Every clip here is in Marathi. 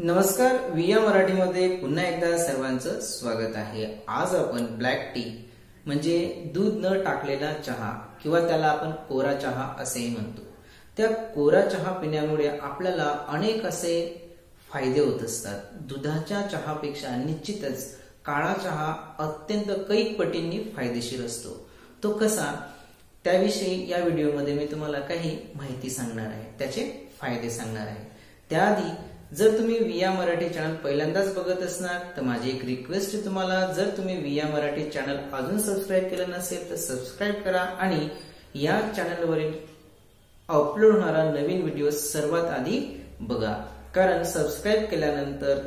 नमस्कार विया मराठीमध्ये पुन्हा एकदा सर्वांचं स्वागत आहे. आज आपण ब्लॅक टी म्हणजे दूध न टाकलेला चहा किंवा त्याला आपण कोरा चहा असेही म्हणतो. त्या कोरा चहा पिण्यामुळे आपल्याला अनेक असे फायदे होत असतात. दुधाच्या चहापेक्षा निश्चितच काळा चहा अत्यंत कैक पटींनी फायदेशीर असतो. तो कसा? त्याविषयी या व्हिडिओमध्ये मी तुम्हाला काही माहिती सांगणार आहे. त्याचे फायदे सांगणार आहे. त्याआधी जर तुम्ही विया मराठी चॅनल पहिल्यांदाच बघत असणार तर माझी एक रिक्वेस्ट आहे तुम्हाला. जर तुम्ही विया मराठी चॅनल अजून सबस्क्राईब केलं नसेल तर सबस्क्राईब करा आणि या चॅनलवरील अपलोड होणारा नवीन व्हिडिओ सर्वात आधी बघा. कारण सबस्क्राईब केल्यानंतर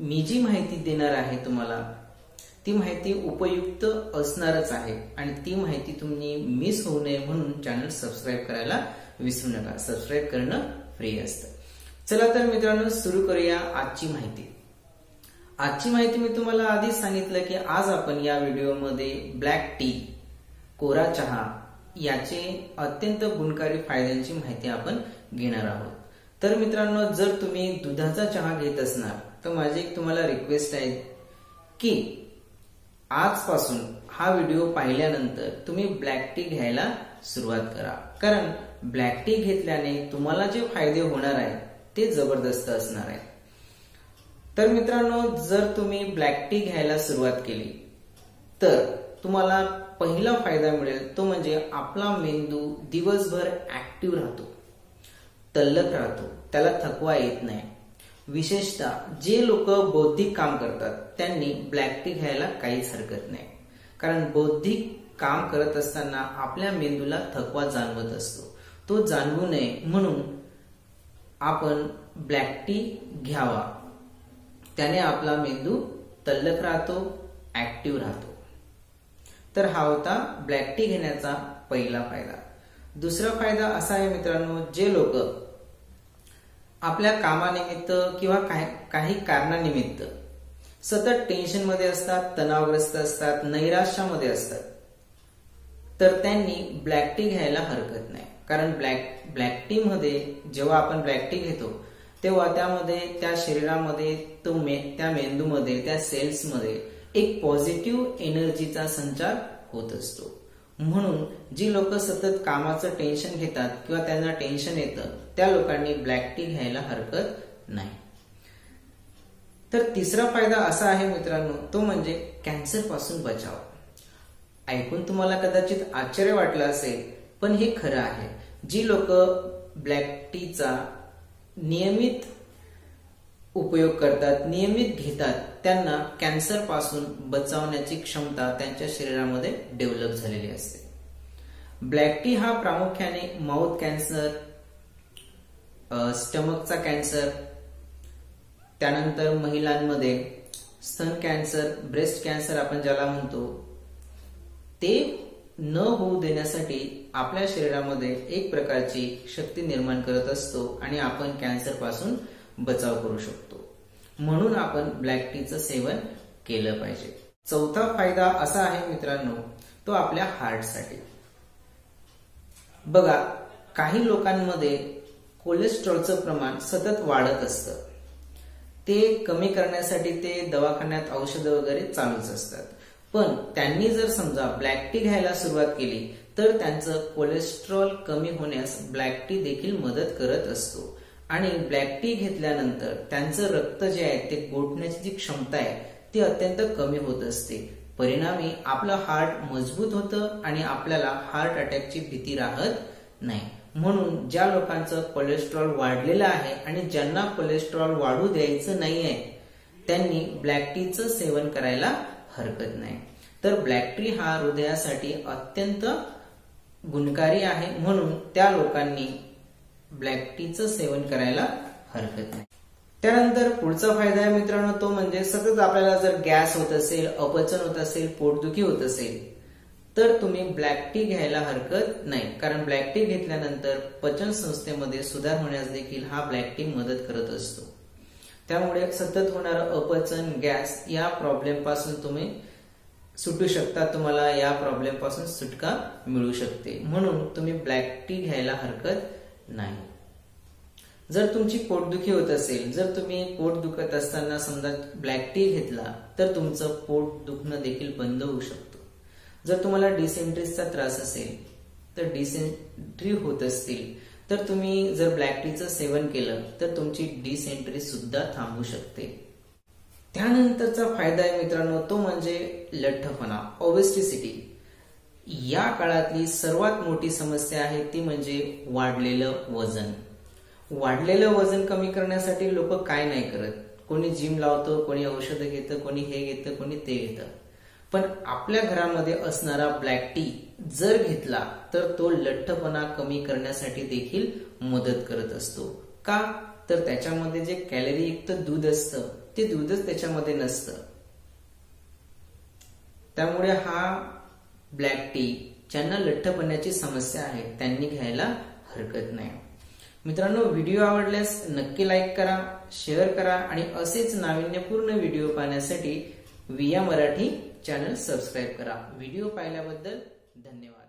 मी जी माहिती देणार आहे तुम्हाला ती माहिती उपयुक्त असणारच आहे. आणि ती माहिती तुम्ही मिस होऊ नये म्हणून चॅनल सबस्क्राईब करायला विसरू नका. सबस्क्राईब करणं फ्री असतं. चला तर मित्रांनो सुरू करूया आजची माहिती. आजची माहिती मी तुम्हाला आधीच सांगितलं की आज आपण या व्हिडिओमध्ये ब्लॅक टी कोरा चहा याचे अत्यंत गुणकारी फायद्यांची माहिती आपण घेणार आहोत. तर मित्रांनो जर तुम्ही दुधाचा चहा घेत असणार तर माझी एक तुम्हाला रिक्वेस्ट आहे की आजपासून हा व्हिडिओ पाहिल्यानंतर तुम्ही ब्लॅक टी घ्यायला सुरुवात करा. कारण ब्लॅक टी घेतल्याने तुम्हाला जे फायदे होणार आहेत ते जबरदस्त असणार आहे. तर मित्रांनो जर तुम्ही ब्लॅक टी घ्यायला सुरुवात केली तर तुम्हाला पहिला फायदा मिळेल तो म्हणजे आपला मेंदू दिवसभर ऍक्टिव्ह राहतो तल्लक राहतो त्याला थकवा येत नाही. विशेषतः जे लोक बौद्धिक काम करतात त्यांनी ब्लॅक टी घ्यायला काहीच हरकत नाही. कारण बौद्धिक काम करत असताना आपल्या मेंदूला थकवा जाणवत असतो. तो जाणवू नये म्हणून आपण ब्लॅक टी घ्यावा. त्याने आपला मेंदू तल्लक राहतो ऍक्टिव्ह राहतो. तर हा होता ब्लॅक टी घेण्याचा पहिला फायदा. दुसरा फायदा असा आहे मित्रांनो जे लोक आपल्या कामानिमित्त किंवा काही कारणानिमित्त सतत टेन्शनमध्ये असतात तणावग्रस्त असतात नैराश्यामध्ये असतात तर त्यांनी ब्लॅक टी घ्यायला हरकत नाही. कारण ब्लॅक ब्लॅक टी मध्ये जेव्हा आपण ब्लॅक टी घेतो तेव्हा त्यामध्ये त्या शरीरामध्ये तो मे त्या मेंदूमध्ये त्या सेल्समध्ये एक पॉझिटिव्ह एनर्जीचा संचार होत असतो. म्हणून जी लोक सतत कामाचं टेन्शन घेतात किंवा त्यांना टेन्शन येतं त्या लोकांनी ब्लॅक टी घ्यायला हरकत नाही. तर तिसरा फायदा असा आहे मित्रांनो तो म्हणजे कॅन्सरपासून बचाव. ऐकून तुम्हाला कदाचित आश्चर्य वाटलं असेल पण हे खरं आहे. जी लोक ब्लॅक टीचा नियमित उपयोग करतात नियमित घेतात त्यांना कॅन्सरपासून बचावण्याची क्षमता त्यांच्या शरीरामध्ये डेव्हलप झालेली असते. ब्लॅक टी हा प्रामुख्याने माउथ कॅन्सर स्टमकचा कॅन्सर त्यानंतर महिलांमध्ये स्तन कॅन्सर ब्रेस्ट कॅन्सर आपण ज्याला म्हणतो ते न होऊ देण्यासाठी आपल्या शरीरामध्ये एक प्रकारची शक्ती निर्माण करत असतो आणि आपण कॅन्सरपासून बचाव करू शकतो. म्हणून आपण ब्लॅक टीचं सेवन केलं पाहिजे. चौथा फायदा असा आहे मित्रांनो तो आपल्या हार्टसाठी बघा काही लोकांमध्ये कोलेस्ट्रॉलचं प्रमाण सतत वाढत असतं. ते कमी करण्यासाठी ते दवाखान्यात औषधं वगैरे चालूच असतात. पण त्यांनी जर समजा ब्लॅक टी घ्यायला सुरुवात केली तर त्यांचं कोलेस्ट्रॉल कमी होण्यास ब्लॅक टी देखील मदत करत असतो. आणि ब्लॅक टी घेतल्यानंतर त्यांचं रक्त जे आहे ते गोठण्याची जी क्षमता आहे ती अत्यंत कमी होत असते. परिणामी आपलं हार्ट मजबूत होतं आणि आपल्याला हार्ट अटॅकची भीती राहत नाही. म्हणून ज्या लोकांचं कोलेस्ट्रॉल वाढलेलं आहे आणि ज्यांना कोलेस्ट्रॉल वाढू द्यायचं नाही आहे त्यांनी ब्लॅक टीचं सेवन करायला हरकत नाही. तर ब्लॅक टी हा हृदयासाठी अत्यंत गुणकारी आहे म्हणून त्या लोकांनी ब्लॅक टीचं सेवन करायला हरकत नाही. त्यानंतर पुढचा फायदा आहे मित्रांनो तो म्हणजे सतत आपल्याला जर गॅस होत असेल अपचन होत असेल पोटदुखी होत असेल तर तुम्ही ब्लॅक टी घ्यायला हरकत नाही. कारण ब्लॅक टी घेतल्यानंतर पचन संस्थेमध्ये सुधार होण्यास देखील हा ब्लॅक टी मदत करत असतो. त्यामुळे सतत होणारं अपचन गॅस या प्रॉब्लेमपासून तुम्ही सुटू शकता तुम्हाला या प्रॉब्लेमपासून सुटका मिळू शकते. म्हणून तुम्ही ब्लॅक टी घ्यायला हरकत नाही. जर तुमची पोटदुखी होत असेल जर तुम्ही पोट दुखत असताना समजा ब्लॅक टी घेतला तर तुमचं पोट दुखणं देखील बंद होऊ शकतो. जर तुम्हाला डिसेंट्रीजचा त्रास असेल तर डिसेंट्री होत असतील तर तुम्ही जर ब्लॅक टीचं सेवन केलं तर तुमची डिसेंट्री सुद्धा थांबू शकते. त्यानंतरचा फायदा आहे मित्रांनो तो म्हणजे लठ्ठपणा ओबेस्टिसिटी या काळातली सर्वात मोठी समस्या आहे ती म्हणजे वाढलेलं वजन. वाढलेलं वजन कमी करण्यासाठी लोक काय नाही करत. कोणी जिम लावतो कोणी औषधं घेतं कोणी हे घेतं कोणी ते घेतं. पण आपल्या घरामध्ये असणारा ब्लॅक टी जर घेतला तर तो लठ्ठपणा कमी करण्यासाठी देखील मदत करत असतो. का? तर त्याच्यामध्ये जे कॅलरीयुक्त दूध असतं ते दूधच त्याच्यामध्ये नसतं. त्यामुळे हा ब्लॅक टी ज्यांना लठ्ठपणाची समस्या आहे त्यांनी घ्यायला हरकत नाही. मित्रांनो व्हिडिओ आवडल्यास नक्की लाईक करा शेअर करा आणि असेच नाविन्यपूर्ण व्हिडिओ पाहण्यासाठी विया मराठी चॅनल सबस्क्राईब करा. व्हिडिओ पाहिल्याबद्दल धन्यवाद.